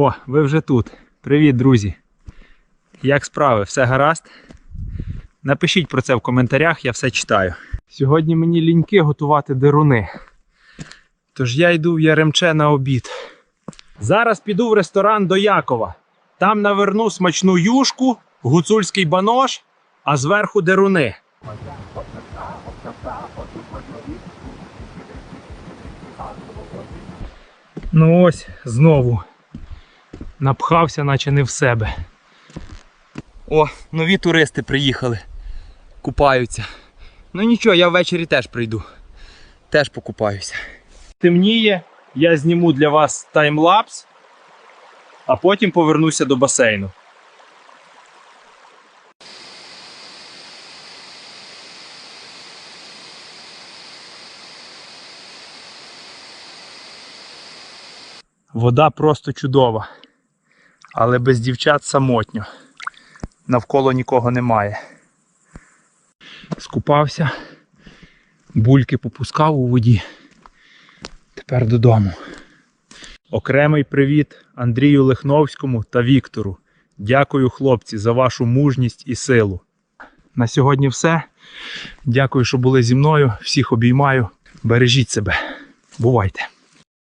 О, ви вже тут. Привіт, друзі. Як справи? Все гаразд? Напишіть про це в коментарях, я все читаю. Сьогодні мені ліньки готувати деруни. Тож я йду в Яремче на обід. Зараз піду в ресторан до Якова. Там наверну смачну юшку, гуцульський банош, а зверху деруни. Ну ось знову. Напхався, наче не в себе. О, нові туристи приїхали. Купаються. Ну нічого, я ввечері теж прийду. Теж покупаюся. Темніє, я зніму для вас таймлапс, а потім повернуся до басейну. Вода просто чудова. Але без дівчат самотньо. Навколо нікого немає. Скупався, бульки попускав у воді. Тепер додому. Окремий привіт Андрію Лихновському та Віктору. Дякую, хлопці, за вашу мужність і силу. На сьогодні все. Дякую, що були зі мною. Всіх обіймаю. Бережіть себе. Бувайте!